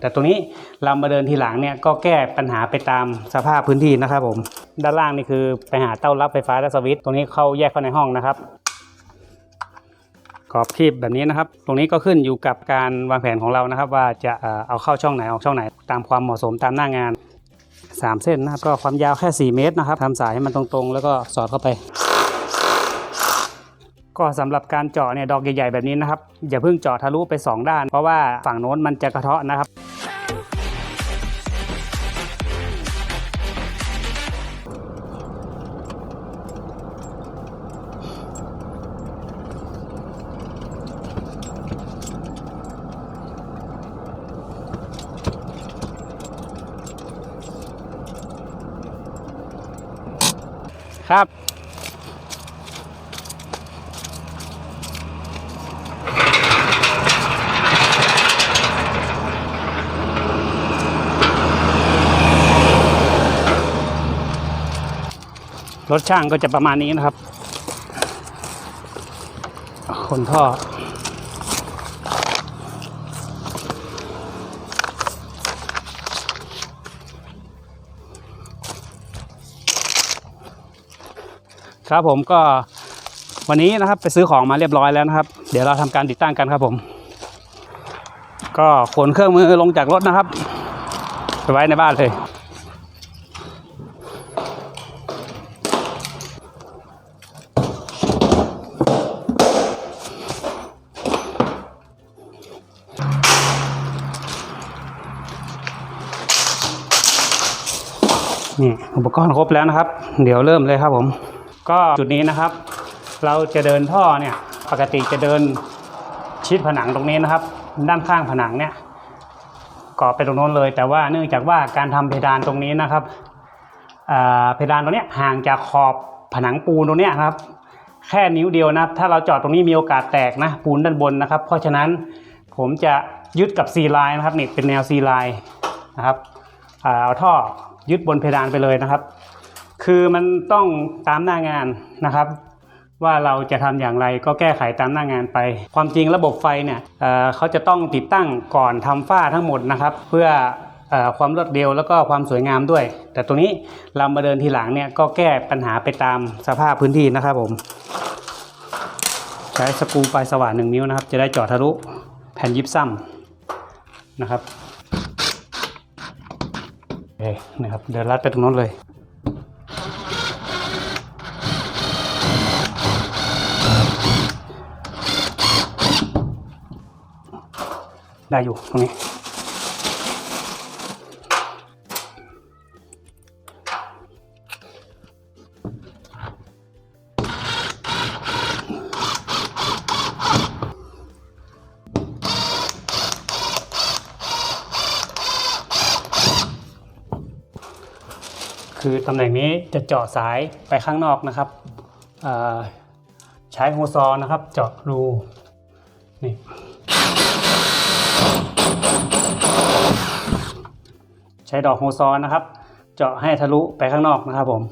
แต่ตรงนี้เรามาเดินทีหลังเนี่ยก็แก้ปัญหาไปตามสภาพพื้นที่นะครับผม ด้านล่างนี่คือไปหาเต้ารับไฟฟ้าและสวิตช์ตรงนี้เข้าแยกเข้าในห้องนะครับกรอบคีบแบบนี้นะครับ ตรงนี้ก็ขึ้นอยู่กับการวางแผนของเรานะครับ ว่าจะเอาเข้าช่องไหนออกช่องไหน ตามความเหมาะสมตามหน้างาน 3 เส้นนะครับก็ความยาวแค่ 4 เมตรนะครับทำสายให้มันตรงๆ แล้วก็สอดเข้าไป ก็สำหรับการเจาะเนี่ยดอกใหญ่ๆแบบนี้นะครับอย่าเพิ่งเจาะทะลุไป 2 ด้าน เพราะว่าฝั่งโน้นมันจะกระเทาะนะครับ ครับ รถช่างก็จะประมาณนี้นะครับ คนท่อ ครับผมก็วันนี้นะครับไปซื้อของมาเรียบร้อยแล้วนะครับ เดี๋ยวเราทำการติดตั้งกันครับผม ก็ขนเครื่องมือลงจากรถนะครับไปไว้ในบ้านเลยนี่อุปกรณ์ครบแล้วนะครับ เดี๋ยวเริ่มเลยครับผม ก็จุดนี้นะครับ เราจะเดินท่อเนี่ยปกติจะเดินชิดผนังตรงนี้นะครับ ด้านข้างผนังเนี่ยก่อไปตรงโน้นเลย แต่ว่าเนื่องจากว่าการทำเพดานตรงนี้นะครับเพดานตรงเนี้ยห่างจากขอบผนังปูนตรงเนี้ยครับ แค่นิ้วเดียวนะครับ ถ้าเราเจอดตรงนี้มีโอกาสแตกนะปูนด้านบนนะครับ เพราะฉะนั้นผมจะยึดกับซีไลน์นะครับนี่เป็นแนวซีไลน์นะครับเอาท่อยึดบนเพดานไปเลยนะครับ คือมันต้องตามหน้างานนะครับ ว่าเราจะทำอย่างไรก็แก้ไขตามหน้างานไป ความจริงระบบไฟเนี่ยเเขาจะต้องติดตั้งก่อนทำฝ้าทั้งหมดนะครับ เพื่อความรวดเร็วแล้วก็ความสวยงามด้วย แต่ตรงนี้เรามาเดินทีหลังเนี่ยก็แก้ปัญหาไปตามสภาพพื้นที่นะครับผม ใช้สกรูปลายสว่านหนึ่งนิ้วนะครับ จะได้เจาะทะลุแผ่นยิบซ้ำนะครับโอเคนะครับเดินลัดไปตรงนั้นเลย ได้อยู่ตรงนี้ คือตำแหน่งนี้จะเจาะสายไปข้างนอกนะครับใช้โฮซอนะครับ เจาะรูนี่ ช้ดอกโฮซอนนะครับ เจาะให้ทะลุไปข้างนอกนะครับผม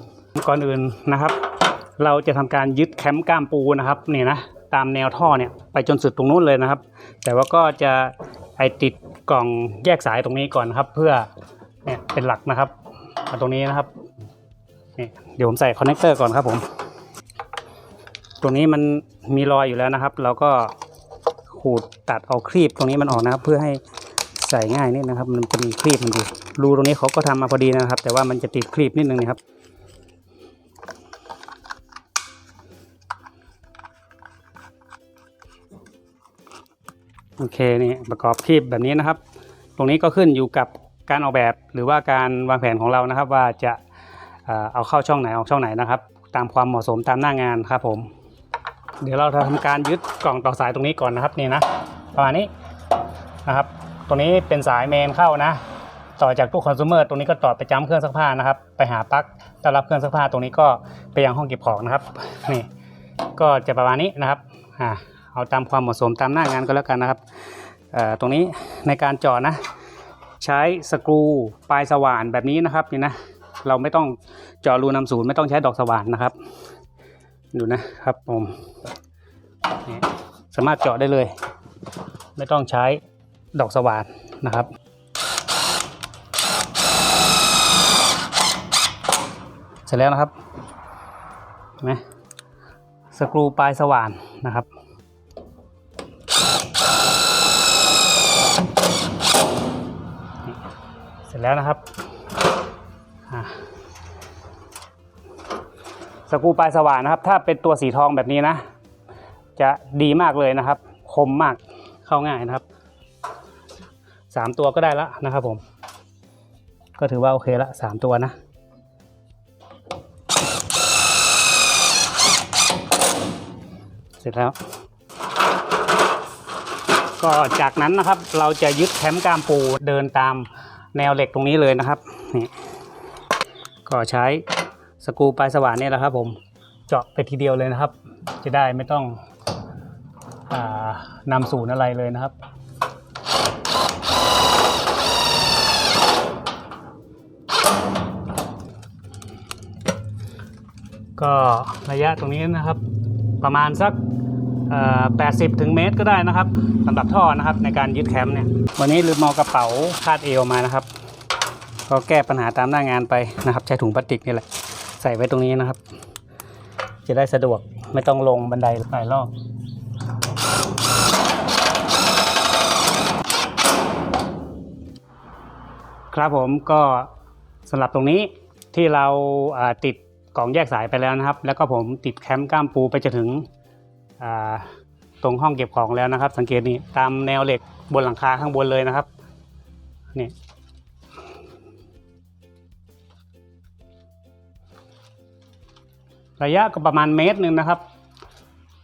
ก่อนอื่นนะครับ เราจะทำการยึดแคมป์ก้ามปูนะครับนี่นะตามแนวท่อเนี่ยไปจนสุดตรงนู้นเลยนะครับ แต่ว่าก็จะไอติดกล่องแยกสายตรงนี้ก่อนนะครับ เพื่อเนี่ยเป็นหลักนะครับเอาตรงนี้นะครับนี่เดี๋ยวผมใส่คอนเนคเตอร์ก่อนครับผม ตรงนี้มันมีรอยอยู่แล้วนะครับ เราก็ขูดตัดเอาครีบตรงนี้มันออกนะครับ เพื่อให้ ใส่ง่ายนิดนะครับ มันจะมีครีบมันอยู่รูตรงนี้เขาก็ทำมาพอดีนะครับ แต่ว่ามันจะติดครีบนิดนึงนะครับโอเคนี่ประกอบครีบแบบนี้นะครับ ตรงนี้ก็ขึ้นอยู่กับการออกแบบหรือว่าการวางแผนของเรานะครับ ว่าจะเอาเข้าช่องไหนออกช่องไหนนะครับ ตามความเหมาะสมตามหน้างานครับผม เดี๋ยวเราจะทำการยึดกล่องต่อสายตรงนี้ก่อนนะครับนี่นะประมาณนี้นะครับ ตรงนี้เป็นสายเมนเข้านะ ต่อจากตู้คอน sumer ตรงนี้ก็ต่อไปจ้ำเครื่องซักผ้านะครับ ไปหาปลั๊กต้อนรับเครื่องซักผ้าตรงนี้ก็ไปยังห้องเก็บของนะครับนี่ก็จะประมาณนี้นะครับอ่าเอาตามความเหมาะสมตามหน้างานก็แล้วกันนะครับเอ่อตรงนี้ในการเจาะนะ ใช้สกรูปลายสว่านแบบนี้นะครับนี่นะเราไม่ต้องเจาะรูนำศูนย์ไม่ต้องใช้ดอกสว่านนะครับ ดูนะครับผมสามารถเจาะได้เลย ไม่ต้องใช้ ดอกสว่านนะครับเสร็จแล้วนะครับนไหมสกรูปลายสว่านนะครับเสร็จแล้วนะครับสกรูปลายสว่านนะครับ ถ้าเป็นตัวสีทองแบบนี้นะ จะดีมากเลยนะครับ คมมากเข้าง่ายนะครับ สามตัวก็ได้ล้วนะครับผม ก็ถือว่าโอเคละสามตัวนะ เสร็จแล้ว ก็จากนั้นนะครับเราจะยึดแคมป์กามปูเดินตามแนวเหล็กตรงนี้เลยนะครับนี่ก็ใช้สกูปลายสว่านเนี่ยแหละครับ ผมเจาะไปทีเดียวเลยนะครับ จะได้ไม่ต้องอนำศูนย์อะไรเลยนะครับ ก็ระยะตรงนี้นะครับ ประมาณสักเอ่อ80ถึงเมตรก็ได้นะครับสำหรับท่อนะครับในการยึดแคมป์เนี่ยวันนี้ลืมเอากระเป๋าคาดเอวมานะครับ ก็แก้ปัญหาตามหน้างานไปนะครับ ใช้ถุงพลาสติกนี่แหละใส่ไว้ตรงนี้นะครับ จะได้สะดวกไม่ต้องลงบันไดหลายรอบครับผมก็สำหรับตรงนี้ที่เราติด กล่องแยกสายไปแล้วนะครับ แล้วก็ผมติดแคมป์ก้ามปูไปจนถึงตรงห้องเก็บของแล้วนะครับ สังเกตนี่ตามแนวเหล็กบนหลังคาข้างบนเลยนะครับนี่ระยะก็ประมาณเมตรหนึ่งนะครับ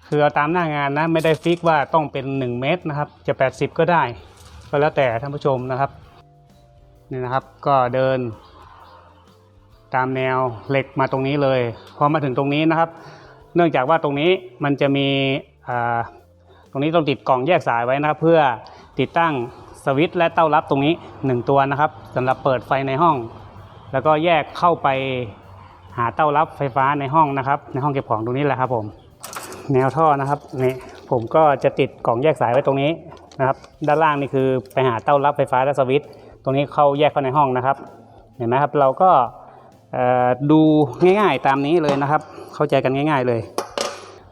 คือเอาตามหน้างานนะไม่ได้ฟิกว่าต้องเป็น 1 เมตรนะครับ จะ 80 ก็ได้ ก็แล้วแต่ท่านผู้ชมนะครับนี่นะครับ ก็เดิน ตามแนวเหล็กมาตรงนี้เลยพอมาถึงตรงนี้นะครับ เนื่องจากว่าตรงนี้มันจะมีตรงนี้ต้องติดกล่องแยกสายไว้นะครับ เพื่อติดตั้งสวิตช์และเต้ารับตรงนี้ 1 ตัวนะครับสำหรับเปิดไฟในห้อง แล้วก็แยกเข้าไปหาเต้ารับไฟฟ้าในห้องนะครับ ในห้องเก็บของตรงนี้แหละครับผม แนวท่อนะครับนี่ผมก็จะติดกล่องแยกสายไว้ตรงนี้นะครับ ด้านล่างนี่คือไปหาเต้ารับไฟฟ้าและสวิตช์ตรงนี้เข้าแยกเข้าในห้องนะครับ เห็นไหมครับเราก็ ดูง่ายๆตามนี้เลยนะครับ เข้าใจกันง่าย ๆเลย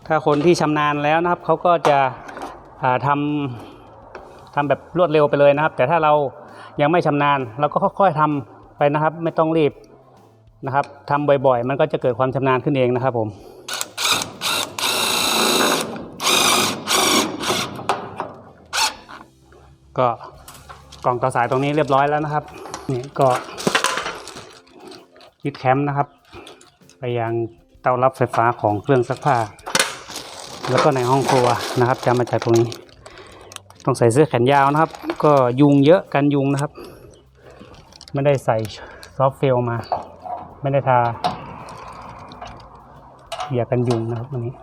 ถ้าคนที่ชำนาญแล้วนะครับเขาก็จะอ่าทำทำแบบรวดเร็วไปเลยนะครับ แต่ถ้าเรายังไม่ชำนาญเราก็ค่อยๆทำไปนะครับ ไม่ต้องรีบนะครับทำบ่อยๆ มันก็จะเกิดความชำนาญขึ้นเองนะครับผมก็กล่องต่อสายตรงนี้เรียบร้อยแล้วนะครับนี่ก็ ยึดแคมป์นะครับ ไปยังเตารับไฟฟ้าของเครื่องซักผ้า แล้วก็ในห้องครัวนะครับ จะมาจากตรงนี้ ต้องใส่เสื้อแขนยาวนะครับ ก็ยุงเยอะกันยุงนะครับ ไม่ได้ใส่ซอฟเฟลมา ไม่ได้ทาอย่ากันยุงนะครับวันนี้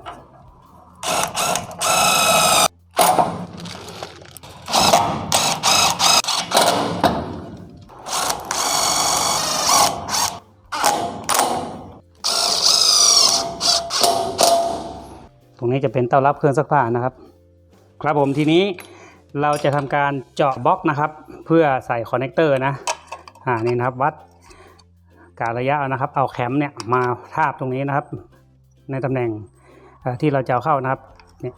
ตรงนี้จะ เป็นเต้ารับเครื่องซักผ้านะครับ ครับผมทีนี้เราจะทำการเจาะบล็อกนะครับ เพื่อใส่คอนเนคเตอร์นะอ่านี่นะครับวัดการระยะนะครับ เอาแคมเนี่ยมาทาบตรงนี้นะครับ ในตำแหน่งที่เราจะเอาเข้านะครับเนี่ย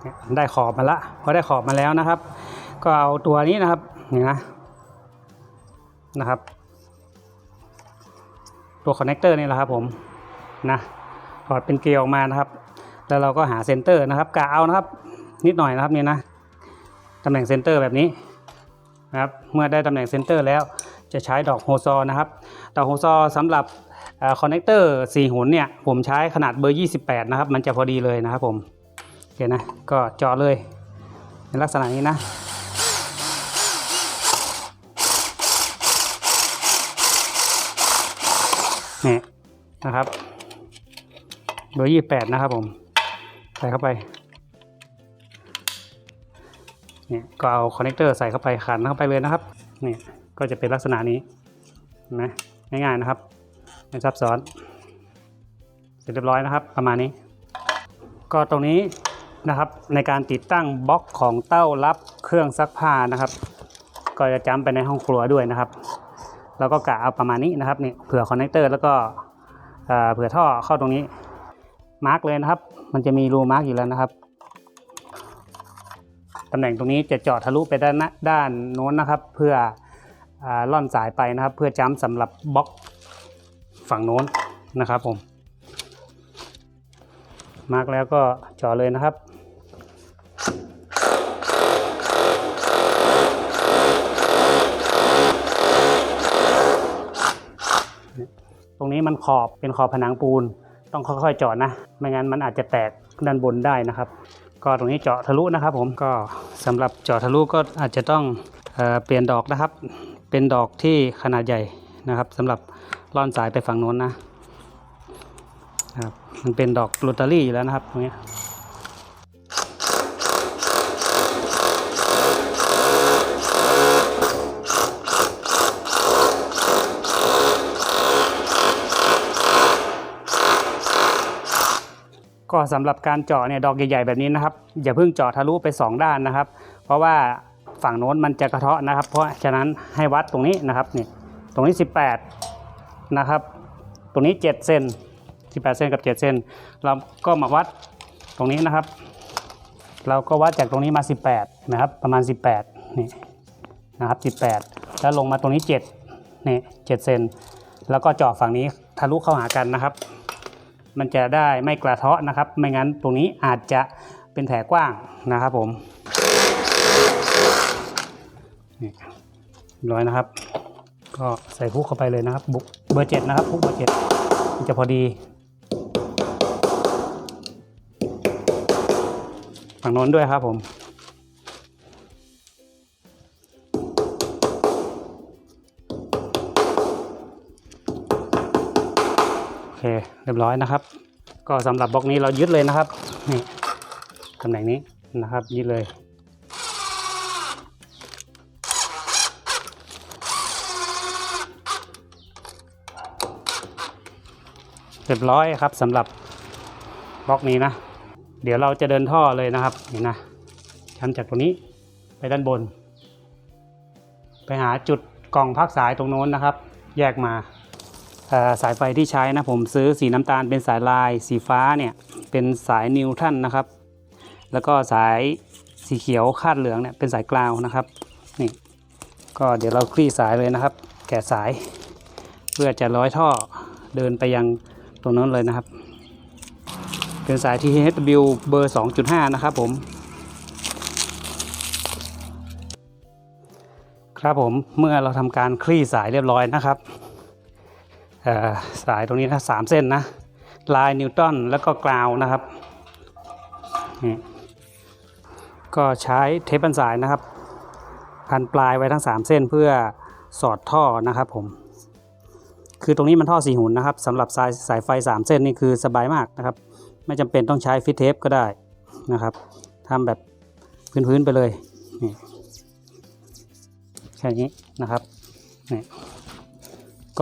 เนี่ยได้ขอบมาละพอได้ขอบมาแล้วนะครับ ก็เอาตัวนี้นะครับนี่นะนะครับ ตัวคอนเนคเตอร์นี่แหละครับผมนะถอดเป็นเกลียวออกมานะครับ แล้วเราก็หาเซนเตอร์นะครับกะเอานะครับ นิดหน่อยนะครับเนี่ยนะตำแหน่งเซนเตอร์แบบนี้นะครับเมื่อได้ตำแหน่งเซนเตอร์แล้วจะใช้ดอกโฮซอนะครับ ดอกโฮซอสำหรับคอนเนคเตอร์4หุ่นเนี่ยผมใช้ขนาดเบอร์ 28 นะครับ มันจะพอดีเลยนะครับผมโอเคนะก็เจาะเลยในลักษณะนี้นะนี่นะครับเบอร์28 นะครับผม ส่เข้าไปเนี่ยก็เอาคอนเนคเตอร์ใส่เข้าไปขันเข้าไปเลยนะครับเนี่ยก็จะเป็นลักษณะนี้นไหมง่ายๆนะครับไม่ซับซ้อน เสร็จเรียบร้อยนะครับ ประมาณนี้ ก็ตรงนี้นะครับในการติดตั้งบล็อกของเต้ารับเครื่องซักผ้านะครับ ก็จะจำไปในห้องครัวด้วยนะครับเราก็กะเอาประมาณนี้นะครับนี่เผื่อคอนเนคเตอร์แล้วก็เผื่อท่อเข้าตรงนี้มาร์กเลยนะครับ มันจะมีรูมาร์กอยู่แล้วนะครับตำแหน่งตรงนี้จะเจาะทะลุไปด้านด้านโน้นนะครับ เพื่ออล่อนสายไปนะครับ เพื่อจ้ำสำหรับบล็อกฝั่งโน้นนะครับผม มาร์กแล้วก็เจาะเลยนะครับตรงนี้มันขอบเป็นขอบผนังปูน ต้องค่อยๆเจาะนะ ไม่งั้นมันอาจจะแตกด้านบนได้นะครับ ก็ตรงนี้เจาะทะลุนะครับผมก็สำหรับเจาะทะลุก็อาจจะต้องเอเปลี่ยนดอกนะครับ เป็นดอกที่ขนาดใหญ่นะครับสำหรับล่อนสายไปฝั่งโน้นนะนะครับมันเป็นดอกโรตารี่อยู่แล้วนะครับตรงนี้ ก็สำหรับการเจาะเนี่ยดอกใหญ่ๆแบบนี้นะครับ อย่าเพิ่งเจาะทะลุไป 2 ด้านนะครับ เพราะว่าฝั่งโน้นมันจะกระเทาะนะครับ เพราะฉะนั้นให้วัดตรงนี้นะครับนี่ตรงนี้ 18นะครับ ตรงนี้7เซน18เซนกับ7เซนเราก็มาวัดตรงนี้นะครับ เราก็วัดจากตรงนี้มา 18นะครับประมาณ 18นี่นะครับ 18 แล้วลงมาตรงนี้7นี่7เซนแล้วก็เจาะฝั่งนี้ทะลุเข้าหากันนะครับ มันจะได้ไม่กระเทาะนะครับ ไม่งั้นตรงนี้อาจจะเป็นแผลกว้างนะครับผมนี่ร้อยนะครับ ก็ใส่พุกเข้าไปเลยนะครับบุกเบอร์เจ็ดนะครับพุกเบอร์เจ็ดมันจะพอดีฝั่งโน้นด้วยครับผม เคเรียบร้อยนะครับ ก็สำหรับบล็อกนี้เรายึดเลยนะครับนี่ตำแหน่งนี้นะครับยึดเลยเรียบร้อยครับสำหรับบล็อกนี้นะ เดี๋ยวเราจะเดินท่อเลยนะครับนี่นะชั้นจากตรงนี้ไปด้านบน ไปหาจุดกล่องพักสายตรงโน้นนะครับ แยกมา สายไฟที่ใช้นะผมซื้อสีน้ำตาลเป็นสายลายสีฟ้าเนี่ยเป็นสายนิวทันนะครับ แล้วก็สายสีเขียวคาดเหลืองเนี่ยเป็นสายกราวนะครับนี่ก็เดี๋ยวเราคลี่สายเลยนะครับ แกะสาย เพื่อจะร้อยท่อเดินไปยังตรงนั้นเลยนะครับ เป็นสาย THW เบอร์ 2.5 นะครับผม ครับผมเมื่อเราทำการคลี่สายเรียบร้อยนะครับ สายตรงนี้นะสามเส้นนะ ลายนิวตันแล้วก็กราวนะครับก็ใช้เทปพันสายนะครับ พันปลายไว้ทั้ง 3 เส้นเพื่อสอดท่อนะครับผม คือตรงนี้มันท่อสีหุ่นนะครับสำหรับสายสายไฟ 3 เส้นนี่คือสบายมากนะครับ ไม่จำเป็นต้องใช้ฟิตเทปก็ได้นะครับทำแบบพื้นๆไปเลยแค่นี้นะครับนี่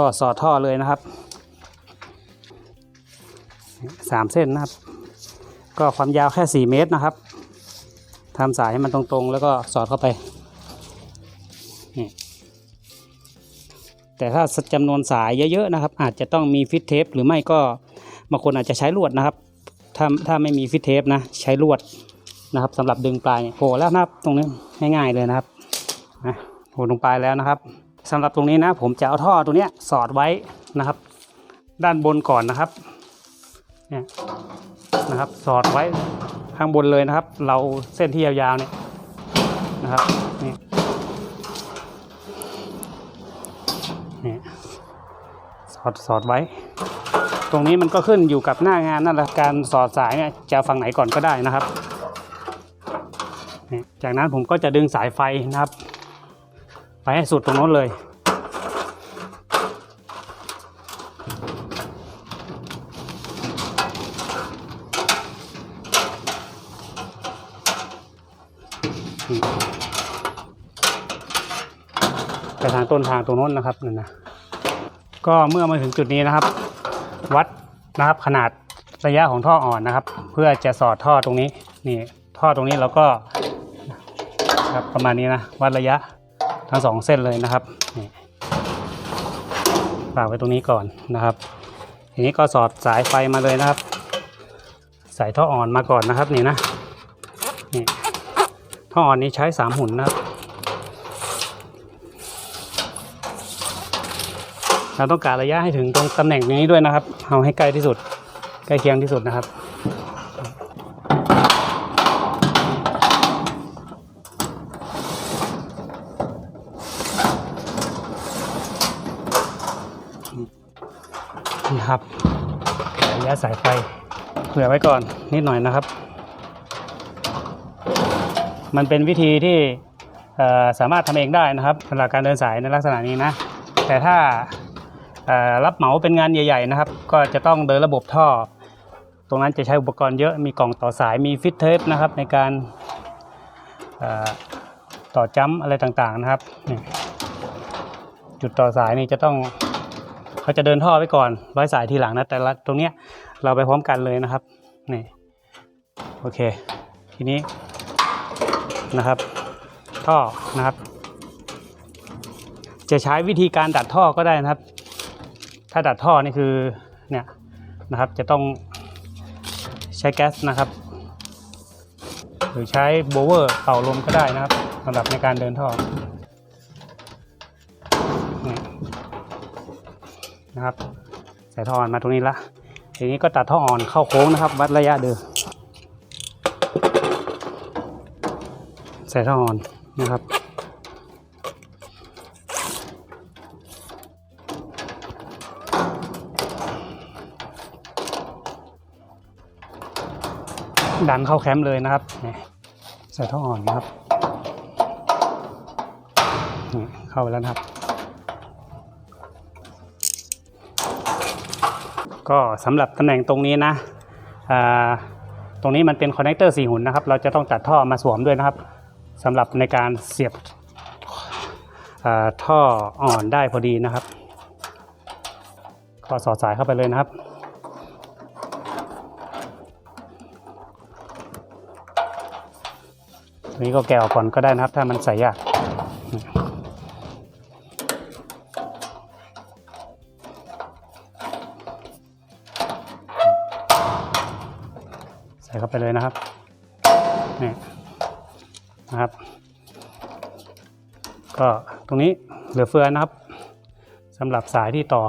ก็สอดท่อเลยนะครับสามเส้นนะครับ ก็ความยาวแค่4เมตรนะครับทำสายให้มันตรงๆ แล้วก็สอดเข้าไปนี่แต่ถ้าจำนวนสายเยอะๆนะครับ อาจจะต้องมีฟิตเทปหรือไม่ก็บางคนอาจจะใช้ลวดนะครับ ถ้าถ้าไม่มีฟิตเทปนะใช้ลวดนะครับสำหรับดึงปลายโผล่แล้วนะครับ ตรงนี้ง่ายๆเลยนะครับโผล่ลงปลายแล้วนะครับ สำหรับตรงนี้นะ ผมจะเอาท่อตัวเนี้ยสอดไว้นะครับ ด้านบนก่อนนะครับเนี่ยนะครับ สอดไว้ข้างบนเลยนะครับ เราเส้นที่ยาวๆเนี่ยนะครับนี่นี่สอดสอดไว้ ตรงนี้มันก็ขึ้นอยู่กับหน้างานนั่นแหละการสอดสายเนี่ยจะฝั่งไหนก่อนก็ได้นะครับ จากนั้นผมก็จะดึงสายไฟนะครับ ไปให้สุดตรงโน้นเลย ไปทางต้นทางตรงโน้นนะครับนั่นนะก็เมื่อมาถึงจุดนี้นะครับ วัดนะครับขนาดระยะของท่ออ่อนนะครับ เพื่อจะสอดท่อตรงนี้นี่ท่อตรงนี้เราก็ครับประมาณนี้นะวัดระยะ ทั้งสองเส้นเลยนะครับนี่ฝากไว้ตรงนี้ก่อนนะครับ ทีนี้ก็สอดสายไฟมาเลยนะครับใส่ท่ออ่อนมาก่อนนะครับนี่นะนี่ท่ออ่อนนี้ใช้สามหุ่นนะครับเราต้องการระยะให้ถึงตรงตำแหน่งนี้ด้วยนะครับเอาให้ใกล้ที่สุดใกล้เคียงที่สุดนะครับ นี่ครับระยะ สายไฟเผื่อไว้ก่อนนิดหน่อยนะครับ มันเป็นวิธีที่สามารถทำเองได้นะครับสำหรับการเดินสายในลักษณะนี้นะ แต่ถ้ารับเหมาเป็นงานใหญ่ ๆ นะครับ ก็จะต้องเดินระบบท่อ ตรงนั้นจะใช้อุปกรณ์เยอะมีกล่องต่อสายมีฟิตเทปนะครับในการต่อจ้ำอะไรต่างๆนะครับ จุดต่อสายนี่จะต้อง เขาจะเดินท่อไปก่อนร้อยสายทีหลังนะแต่ละตรงเนี้ยเราไปพร้อมกันเลยนะครับนี่โอเค ทีนี้นะครับ ท่อนะครับ จะใช้วิธีการดัดท่อก็ได้นะครับ ถ้าดัดท่อนี่คือเนี่ยนะครับจะต้องใช้แก๊สนะครับ หรือใช้โบเวอร์เป่าลมก็ได้นะครับสำหรับในการเดินท่อ นะครับใส่ท่ออ่อนมาตรงนี้ละทีนี้ก็ตัดท่ออ่อนเข้าโค้งนะครับ วัดระยะเดิมใส่ท่ออ่อนนะครับดันเข้าแคมป์เลยนะครับใส่ท่ออ่อนนะครับนี่เข้าไปแล้วนะครับ ก็สำหรับตำแหน่งตรงนี้นะตรงนี้มันเป็นคอนเนคเตอร์สี่หุ่นนะครับ เราจะต้องตัดท่อมาสวมด้วยนะครับสำหรับในการเสียบท่ออ่อนได้พอดีนะครับ ก็สอดสายเข้าไปเลยนะครับ นี้ก็แกะออกก่อนก็ได้นะครับ ถ้ามันใส่ยาก ไปเลยนะครับนี่นะครับ ก็ตรงนี้เหลือเฟือนะครับสำหรับสายที่ต่อ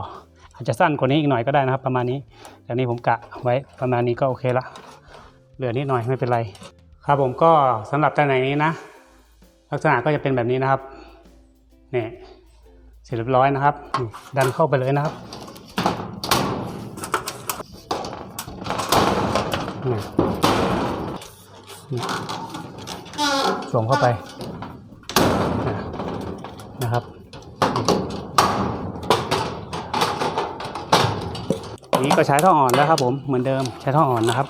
อาจจะสั้นกว่านี้อีกหน่อยก็ได้นะครับ ประมาณนี้แต่นี้ผมกะไว้ประมาณนี้ก็โอเคละเหลือนิดหน่อยไม่เป็นไร ครับผมก็สำหรับตำแหน่งนี้นะ ลักษณะก็จะเป็นแบบนี้นะครับนี่เสร็จเรียบร้อยนะครับ ดันเข้าไปเลยนะครับ สวมเข้าไปนะครับนี่นี้ก็ใช้ท่ออ่อนแล้วครับผมเหมือนเดิมใช้ท่ออ่อนนะครับ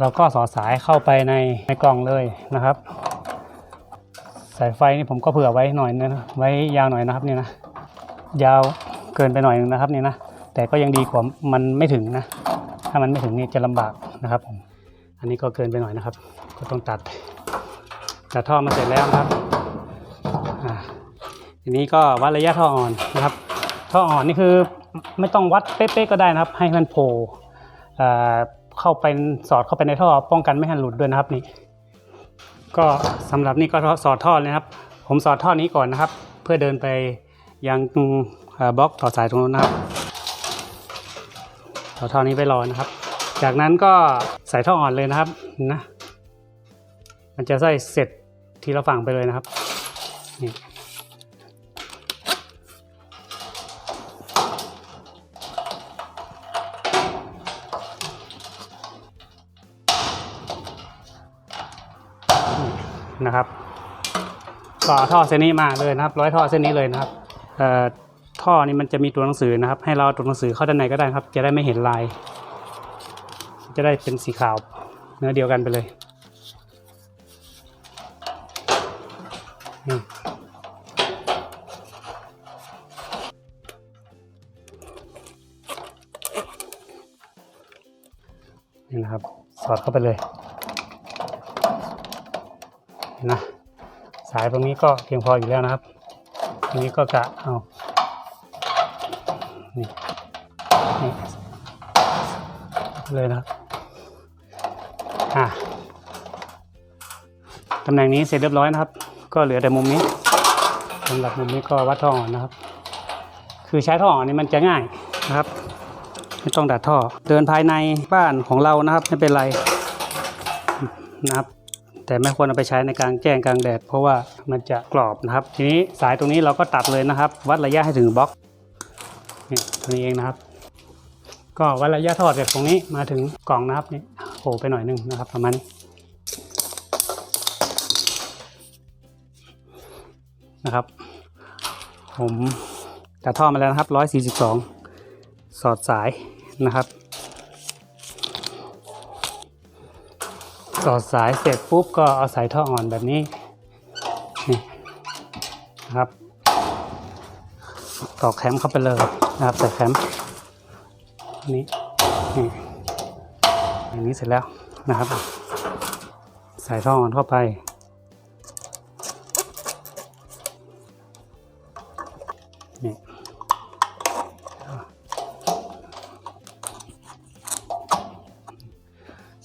เราก็สอดสายเข้าไปในในกล่องเลยนะครับ สายไฟนี่ผมก็เผื่อไว้หน่อยนะไว้ยาวหน่อยนะครับนี่นะยาวเกินไปหน่อยนึงนะครับนี่นะ แต่ก็ยังดีกว่ามันไม่ถึงนะ ถ้ามันไม่ถึงนี่จะลำบากนะครับผมอันนี้ก็เกินไปหน่อยนะครับ ก็ต้องตัดตัดท่อมาเสร็จแล้วครับอ่าทีนี้ก็วัดระยะท่ออ่อนนะครับ ท่ออ่อนนี่คือไม่ต้องวัดเป๊ะๆก็ได้นะครับ ให้มันโผล่เอ่อเข้าไปสอดเข้าไปในท่อ ป้องกันไม่ให้หลุดด้วยนะครับนี่ ก็สำหรับนี่ก็สอดท่อเลยครับ ผมสอดท่อนี้ก่อนนะครับ เพื่อเดินไปยังบล็อกต่อสายตรงนู้นนะครับ ต่อท่อนี้ไปรอนะครับ จากนั้นก็ใส่ท่ออ่อนเลยนะครับนะมันจะใส่เสร็จทีละฝั่งไปเลยนะครับนี่นะครับก็เอท่อเส้นนี้มาเลยนะครับ ร้อยท่อเส้นนี้เลยนะครับเอ่อ ท่อนี้มันจะมีตัวหนังสือนะครับ ให้เราตัวหนังสือเข้าด้านในก็ได้ครับ จะได้ไม่เห็นลาย จะได้เป็นสีขาวเนื้อเดียวกันไปเลยนี่นะครับ สอดเข้าไปเลยนนะสายตรงนี้ก็เพียงพออยู่แล้วนะครับตรงนี้ก็กะเอา นี่นี่เลยนะครับอะตำแหน่งนี้เสร็จเรียบร้อยนะครับ ก็เหลือแต่มุมนี้สำหรับมุมนี้ก็วัดท่ออนนะครับ คือใช้ท่อออนนี่มันจะง่ายนะครับ ไม่ต้องดัดท่อ เดินภายในบ้านของเรานะครับไม่เป็นไรนะครับแต่ไม่ควรเอาไปใช้ในกลางแจ้งกลางแดด เพราะว่ามันจะกรอบนะครับ ทีนี้สายตรงนี้เราก็ตัดเลยนะครับ วัดระยะให้ถึงบล็อก นี่ตรงนี้เองนะครับ ก็วัดระยะทอดจากตรงนี้มาถึงกล่องนะครับนี่โผล่ไปหน่อยนึงนะครับประมาณนี้นะครับ ผมตัดท่อมาแล้วนะครับ 142 สอดสายนะครับ สอดสายเสร็จปุ๊บก็เอาสายท่ออ่อนแบบนี้นี่นะครับ ตอกแคมเข้าไปเลยนะครับใส่แคมนี่นี่อย่างนี้เสร็จแล้วนะครับ ใส่ท่ออ่อนเข้าไป นี่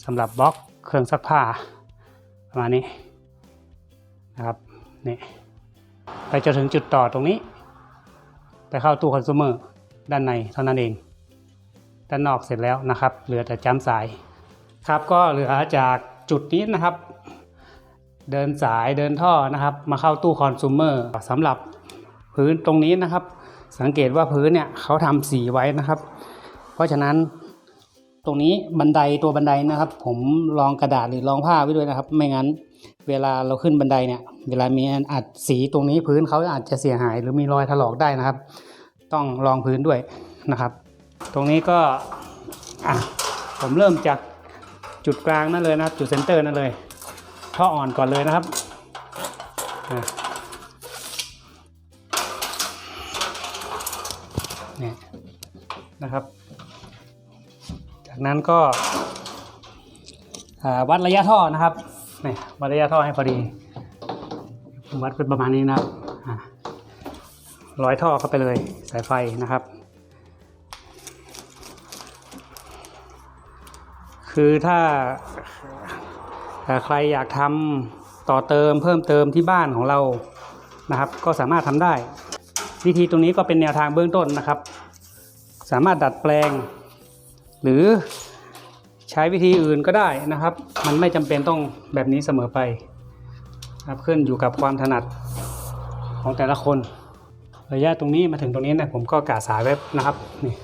สำหรับบล็อกเครื่องซักผ้าประมาณนี้นะครับนี่ไปจนถึงจุดต่อตรงนี้ ไปเข้าตู้คอน sumer ด้านในเท่านั้นเอง ด้านนอกเสร็จแล้วนะครับ เหลือแต่จ้ำสาย ครับก็เหลือจากจุดนี้นะครับ เดินสายเดินท่อนะครับ มาเข้าตู้คอน sumer สำหรับพื้นตรงนี้นะครับ สังเกตว่าพื้นเนี่ยเขาทำสีไว้นะครับ เพราะฉะนั้นตรงนี้บันไดตัวบันไดนะครับ ผมรองกระดาษหรือรองผ้าไว้ด้วยนะครับ ไม่งั้น เวลาเราขึ้นบันไดเนี่ย เวลามีอัดสีตรงนี้พื้นเขาอาจจะเสียหาย หรือมีรอยถลอกได้นะครับ ต้องรองพื้นด้วยนะครับ ตรงนี้ก็ผมเริ่มจากจุดกลางนั่นเลยนะครับ จุดเซนเตอร์นั่นเลยท่ออ่อนก่อนเลยนะครับเนี่ยนะครับ จากนั้นก็วัดระยะท่อนะครับ นี่วัดระยะท่อให้พอดีผมวัดเป็นประมาณนี้นะครับร้อยท่อเข้าไปเลยสายไฟนะครับ คือถ้าใครอยากทำต่อเติมเพิ่มเติมที่บ้านของเรานะครับ ก็สามารถทำได้ วิธีตรงนี้ก็เป็นแนวทางเบื้องต้นนะครับ สามารถดัดแปลง หรือ ช้วิธีอื่นก็ได้นะครับ มันไม่จำเป็นต้องแบบนี้เสมอไปนะครับขึ้นอยู่กับความถนัดของแต่ละคน ระยะตรงนี้มาถึงตรงนี้เนี่ยผมก็กาสายไว้นะครับนี่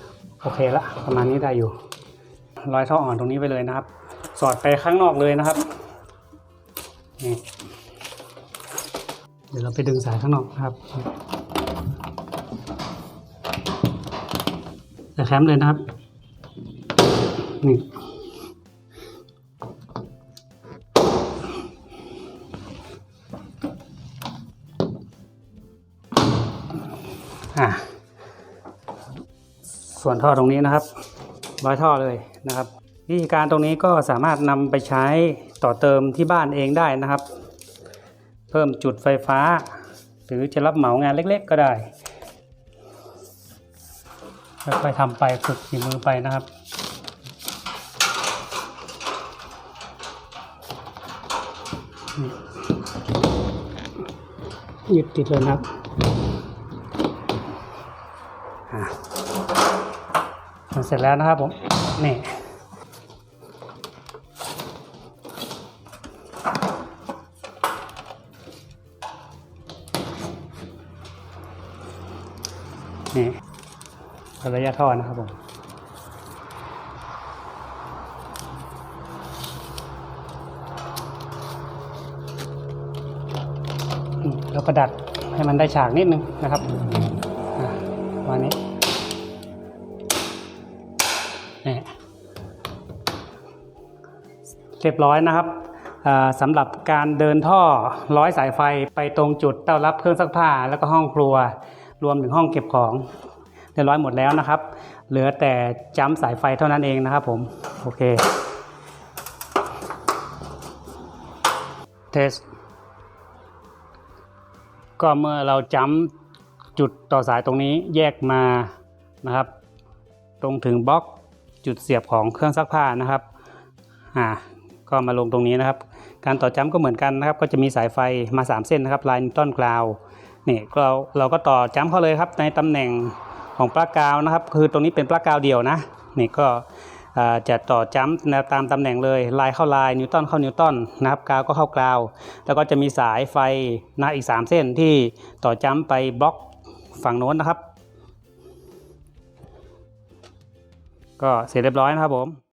โอเคละประมาณนี้ได้อยู่ร้อยท่ออ่อนตรงนี้ไปเลยนะครับ สอดไปข้างนอกเลยนะครับนี่เดี๋ยวเราไปดึงสายข้างนอกนะครับแต่แคมป์เลยนะครับนี่ ส่วนท่อตรงนี้นะครับร้อยท่อเลยนะครับ วิธีการตรงนี้ก็สามารถนำไปใช้ต่อเติมที่บ้านเองได้นะครับ เพิ่มจุดไฟฟ้า หรือจะรับเหมางานเล็กๆ ก็ได้ค่อยๆทำไปฝึกฝีมือไปนะครับยึดติดเลยนะครับอะมัน เสร็จแล้วนะครับผม นี่นี่ระยะท่อนะครับผมแล้วก็ดัดให้มันได้ฉากนิดนึงนะครับอะประมานี้ เรียบร้อยนะครับสำหรับการเดินท่อร้อยสายไฟไปตรงจุดเต้ารับเครื่องซักผ้าแล้วก็ห้องครัว รวมถึงห้องเก็บของเรียบร้อยหมดแล้วนะครับ เหลือแต่จ้ำสายไฟเท่านั้นเองนะครับผม โอเคเทสก็เมื่อเราจ้ำจุดต่อสายตรงนี้แยกมานะครับ ตรงถึงบล็อกจุดเสียบของเครื่องซักผ้านะครับอ่า ก็มาลงตรงนี้นะครับ การต่อจ้ำก็เหมือนกันนะครับ ก็จะมีสายไฟมา 3 เส้นนะครับลายนิวตันกราวนี่เราเราก็ต่อจ้ำเข้าเลยครับ ในตำแหน่งของปลั๊กกาวนะครับ คือตรงนี้เป็นปลั๊กกาวเดียวนะนี่ก็จะต่อจ้ำตามตำแหน่งเลยลายเข้าลายนิวตันเข้านิวตันนะครับกาวก็เข้ากราว แล้วก็จะมีสายไฟนะอีก 3 เส้นที่ต่อจ้ำไปบล็อกฝั่งโน้นนะครับ ก็เสร็จเรียบร้อยนะครับผม